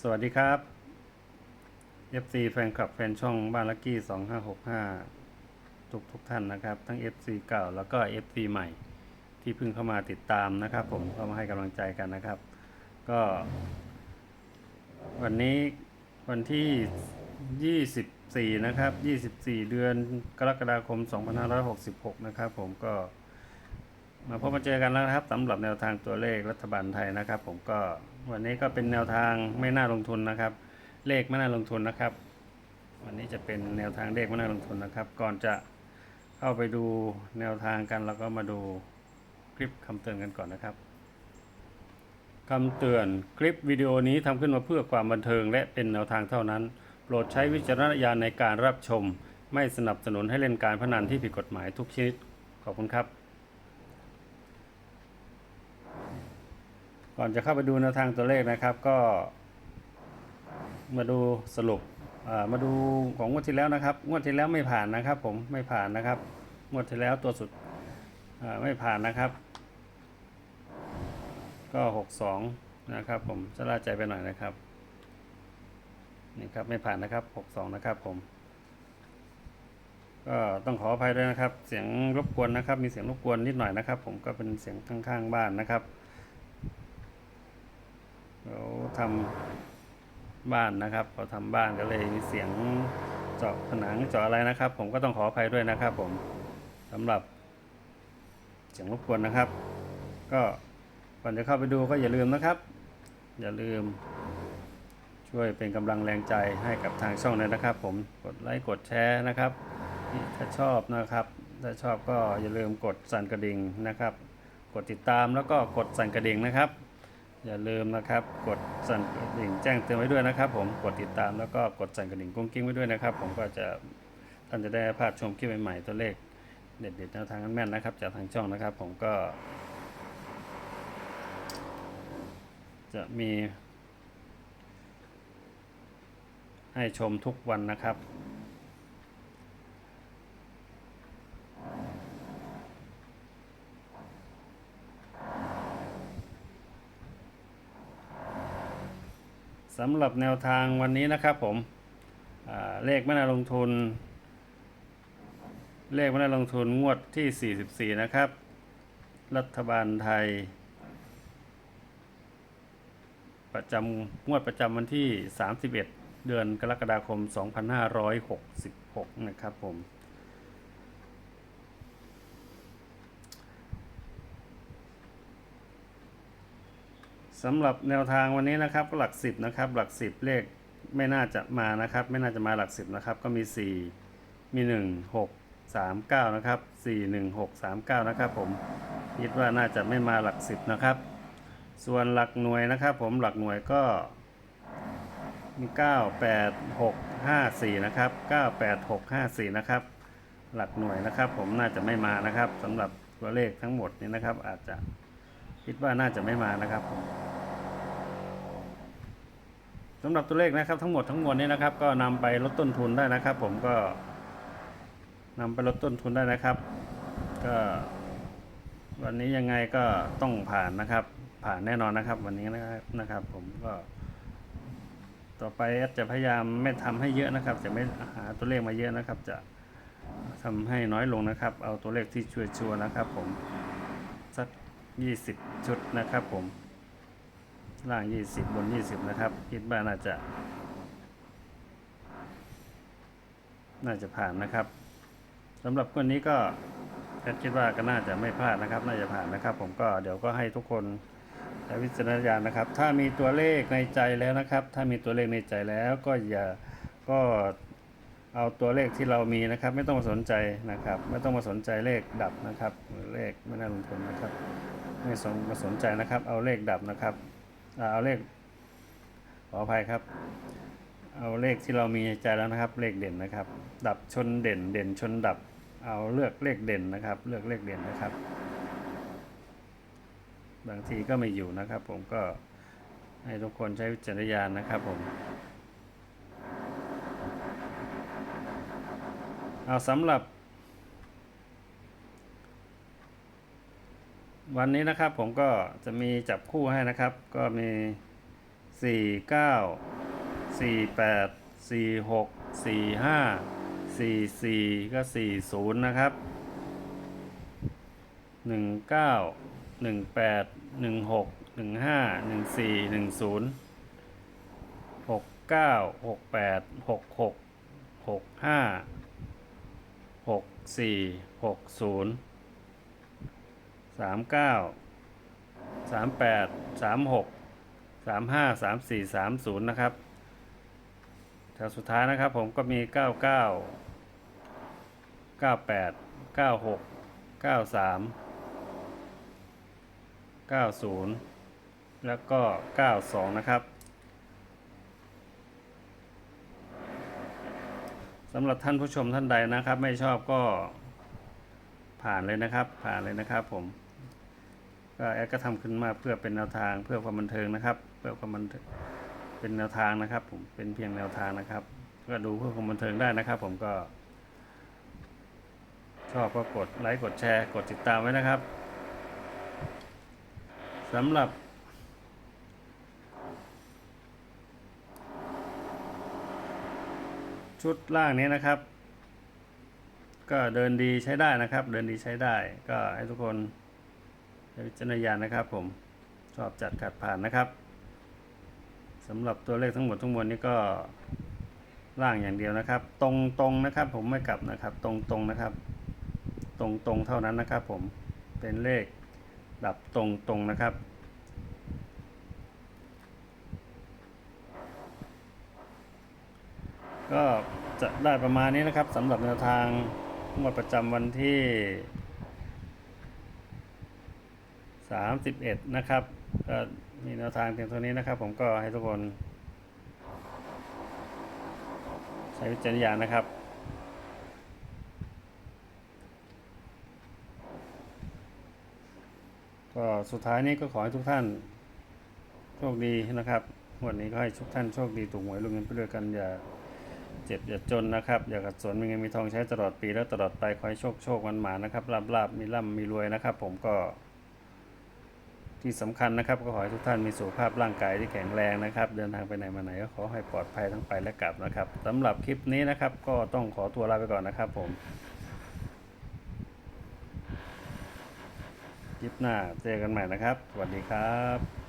สวัสดีครับ FC แฟนคลับแฟนช่องบ้านลักกี้2565 ทุกทุกท่านนะครับ ทั้ง FC เก่าแล้วก็ FC ใหม่ ที่เพิ่งเข้ามาติดตามนะครับ ผมเข้ามาให้กำลังใจกันนะครับ ก็ วันนี้วันที่ 24 นะครับ 24 เดือนกรกฎาคม 2566 นะครับ ผมก็ มาพบมาเจอกันแล้วนะครับสำหรับแนวทางตัวเลขรัฐบาลไทยนะครับ ผมก็วันนี้ก็เป็นแนวทางไม่น่าลงทุนนะครับ เลขไม่น่าลงทุนนะครับ วันนี้จะเป็นแนวทางเลขไม่น่าลงทุนนะครับ ก่อนจะเข้าไปดูแนวทางกันเราก็มาดูคลิปคำเตือนกันก่อนนะครับคำเตือนคลิปวิดีโอนี้ทำขึ้นมาเพื่อความบันเทิง และเป็นแนวทางเท่านั้น โปรดใช้วิจารณญาณในการรับชม ไม่สนับสนุนให้เล่นการพนันที่ผิดกฎหมายทุกชนิดขอบคุณครับ ก่อนจะเข้าไปดูแนวทางตัวเลขนะครับก็มาดูสรุปมาดูของงวดที่แล้วนะครับ งวดที่แล้วไม่ผ่านนะครับผมไม่ผ่านนะครับ งวดที่แล้วตัวสุดไม่ผ่านนะครับ ก็หกสองนะครับผมจะล่าใจไปหน่อยนะครับนี่ครับไม่ผ่านนะครับหกสองนะครับผม ก็ต้องขออภัยด้วยนะครับ เสียงรบกวนนะครับ มีเสียงรบกวนนิดหน่อยนะครับ ผมก็เป็นเสียงข้างๆบ้านนะครับ เขาทำบ้านนะครับเขาทำบ้านก็เลยมีเสียงเจาะผนังเจาะอะไรนะครับ ผมก็ต้องขออภัยด้วยนะครับ ผมสำหรับเสียงรบกวนนะครับ ก็ก่อนจะเข้าไปดูก็อย่าลืมนะครับ อย่าลืม ช่วยเป็นกำลังแรงใจให้กับทางช่องเลยนะครับ ผมกดไลค์กดแชร์นะครับ ถ้าชอบนะครับถ้าชอบก็อย่าลืมกดสั่นกระดิ่งนะครับ กดติดตามแล้วก็กดสั่นกระดิ่งนะครับ อย่าลืมนะครับ กดสั่นกระดิ่งแจ้งเตือนไว้ด้วยนะครับ ผมกดติดตามแล้วก็กดสั่นกระดิ่งกุ้งกิ้งไว้ด้วยนะครับ ผมก็จะท่านจะได้พลาดชมคลิปใหม่ๆตัวเลขเด็ดๆแนวทางแม่นนะครับ จากทางช่องนะครับ ผมก็ จะมี ให้ชมทุกวันนะครับ สำหรับแนวทางวันนี้นะครับผมเลขไม่น่าลงทุน เลขไม่น่าลงทุนงวดที่ 44 นะครับ รัฐบาลไทย ประจำงวดประจำวันที่ 31 เดือนกรกฎาคม 2566 นะครับผม สำหรับแนวทางวันนี้นะครับก็หลักสิบนะครับหลักสิบเลขไม่น่าจะมานะครับ ไม่น่าจะมาหลักสิบนะครับก็มี 4 มี 1 6 3 9นะครับ4 1 6 3 9นะครับผมคิดว่าน่าจะไม่มาหลักสิบนะครับส่วนหลักหน่วยนะครับ ผมหลักหน่วยก็มี9 8 6 5 4นะครับ9 8 6 5 4นะครับหลักหน่วยนะครับ ผมน่าจะไม่มานะครับสำหรับตัวเลขทั้งหมดนี้นะครับ อาจจะคิดว่าน่าจะไม่มานะครับ สำหรับตัวเลขนะครับทั้งหมดทั้งมวลนี้นะครับ ก็นำไปลดต้นทุนได้นะครับ ผมก็นำไปลดต้นทุนได้นะครับ ก็ วันนี้ยังไงก็ต้องผ่านนะครับ ผ่านแน่นอนนะครับ วันนี้นะครับนะครับผมก็ ต่อไปแอดจะพยายามไม่ทำให้เยอะนะครับ จะไม่หาตัวเลขมาเยอะนะครับ จะทำให้น้อยลงนะครับ เอาตัวเลขที่ชัวร์ๆนะครับ ผมสัก 20 ชุดนะครับผม ล่าง 20 บน 20 นะครับ คิดว่าน่าจะ น่าจะผ่านนะครับสำหรับคนนี้ก็แคิดว่าก็น่าจะไม่พลาดนะครับ น่าจะผ่านนะครับ ผมก็เดี๋ยวก็ให้ทุกคนใช้วิจารณญาณนะครับ ถ้ามีตัวเลขในใจแล้วนะครับ ถ้ามีตัวเลขในใจแล้วก็อย่าก็เอาตัวเลขที่เรามีนะครับ ไม่ต้องมาสนใจนะครับ ไม่ต้องมาสนใจเลขดับนะครับเลขไม่น่าลงทุนนะครับ ไม่สนมาสนใจนะครับ เอาเลขดับนะครับ เอาเลขขออภัยครับ เอาเลขที่เรามีในใจแล้วนะครับ เลขเด่นนะครับ ดับชนเด่นเด่นชนดับ เอาเลือกเลขเด่นนะครับ เลือกเลขเด่นนะครับ บางทีก็ไม่อยู่นะครับ ผมก็ให้ทุกคนใช้วิจารณญาณนะครับผมเอาสำหรับ วันนี้นะครับผมก็จะมีจับคู่ให้นะครับ ก็มีสี่เก้าสี่แปดสี่หกสี่ห้าสี่สี่ก็สี่ศูนย์นะครับหนึ่งเก้าหนึ่งแปดหนึ่งหกหนึ่งห้าหนึ่ง สามเก้าสามแปดสามหกสามห้าสามสี่สามศูนย์นะครับแถวสุดท้ายนะครับผมก็มี99 98 96 93 90แปดเก้าหกเก้าสามเก้าศูนย์แล้วก็92นะครับสำหรับท่านผู้ชมท่านใดนะครับ ไม่ชอบก็ผ่านเลยนะครับ ผ่านเลยนะครับผม ก็แอดก็ทำขึ้นมาเพื่อเป็นแนวทางเพื่อความบันเทิงนะครับ เพื่อความบันเทิงเป็นแนวทางนะครับ ผมเป็นเพียงแนวทางนะครับ ก็ดูเพื่อความบันเทิงได้นะครับ ผมก็ ชอบก็กดไลค์กดแชร์ กดติดตามไว้นะครับสำหรับชุดล่างนี้นะครับ ก็เดินดีใช้ได้นะครับ เดินดีใช้ได้ ก็ให้ทุกคน วิจารณญาณนะครับผมชอบจัดขัดผ่านนะครับสำหรับตัวเลขทั้งหมดทั้งมวลนี้ก็ล่างอย่างเดียวนะครับ ตรงตรงนะครับ ผมไม่กลับนะครับ ตรงตรงนะครับ ตรงตรงเท่านั้นนะครับ ผมเป็นเลขดับตรงตรงนะครับ ก็จะได้ประมาณนี้นะครับสำหรับแนวทางงวดประจำวันที่ 31 นะครับ ก็มีแนวทางเพียงเท่านี้นะครับ ผมก็ให้ทุกคน ใช้วิจารณญาณนะครับก็สุดท้ายนี้ก็ขอให้ทุกท่านโชคดีนะครับ วันนี้ก็ให้ทุกท่านโชคดีถูกหวยลงเงินไปด้วยกันอย่าเจ็บอย่าจนนะครับ อย่าขัดสนมีเงินมีทองใช้ตลอดปีและตลอดไปขอให้โชคโชคมันหมานะครับลาบลาบมีร่ำมีรวยนะครับ ผมก็ ที่สำคัญนะครับก็ขอให้ทุกท่านมีสุขภาพร่างกายที่แข็งแรงนะครับ เดินทางไปไหนมาไหนก็ขอให้ปลอดภัยทั้งไปและกลับนะครับสำหรับคลิปนี้นะครับ ก็ต้องขอตัวลาไปก่อนนะครับ ผมคลิปหน้าเจอกันใหม่นะครับ สวัสดีครับ